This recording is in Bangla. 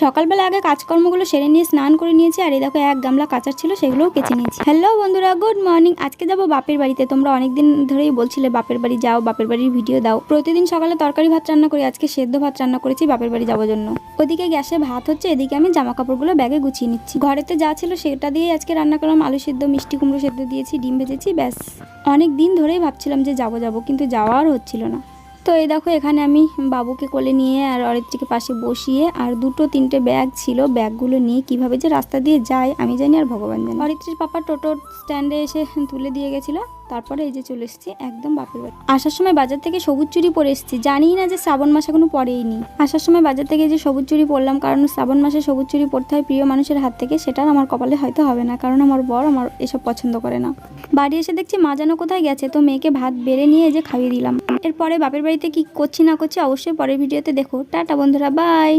সকালবেলা আগে কাজকর্মগুলো সেরে নিয়ে স্নান করে নিয়েছি, আর এই দেখো এক গামলা কাঁচার ছিল, সেগুলোও কেচে নিয়েছি। হ্যালো বন্ধুরা গুড মর্নিং আজকে যাব বাপের বাড়িতে। তোমরা অনেকদিন ধরেই বলছিলে বাপের বাড়ি যাও, বাপের বাড়ির ভিডিও দাও। প্রতিদিন সকালে তরকারি ভাত রান্না করি, আজকে সেদ্ধ ভাত রান্না করেছি বাপের বাড়ি যাওয়ার জন্য। ওদিকে গ্যাসে ভাত হচ্ছে, এদিকে আমি জামা কাপড়গুলো ব্যাগে গুছিয়ে নিচ্ছি। ঘরেতে যা ছিল সেটা দিয়ে আজকে রান্না করলাম। আলু সেদ্ধ, মিষ্টি কুমড়ো সেদ্ধ দিয়েছি, ডিম ভেজেছি, ব্যাস। অনেক দিন ধরেই ভাবছিলাম যে যাব যাব, কিন্তু যাওয়া আর হচ্ছিল না। তো এই দেখো, এখানে আমি বাবুকে কোলে নিয়ে আর অরিত্রীকে পাশে বসিয়ে আর দুটো তিনটে ব্যাগ ছিল। ব্যাগগুলো নিয়ে কীভাবে যে রাস্তা দিয়ে যায়, আমি জানি আর ভগবান জানি। অরিত্রীর পাপা টোটো স্ট্যান্ডে এসে তুলে দিয়ে গেছিল। তারপরে এই যে চলে এসেছি একদম বাপের বাড়ি। আসার সময় বাজার থেকে সবুজ চুরি পরে এসেছি। জানি না যে শ্রাবণ মাস এখনও পরেইনি আসার সময় বাজার থেকে যে সবুজ চুরি পরলাম, কারণ শ্রাবণ মাসে সবুজ চুরি পরতে হয় প্রিয় মানুষের হাত থেকে, সেটা আমার কপালে হয়তো হবে না, কারণ আমার বর আমার এসব পছন্দ করে না। বাড়ি এসে দেখছি মা যেন কোথায় গেছে, তো মেয়েকে ভাত বেড়ে নিয়ে যে খাইয়ে দিলাম। এরপরে বাপের বাড়িতে কি করছি না করছি অবশ্যই পরের ভিডিওতে দেখো। টাটা বন্ধুরা, বাই।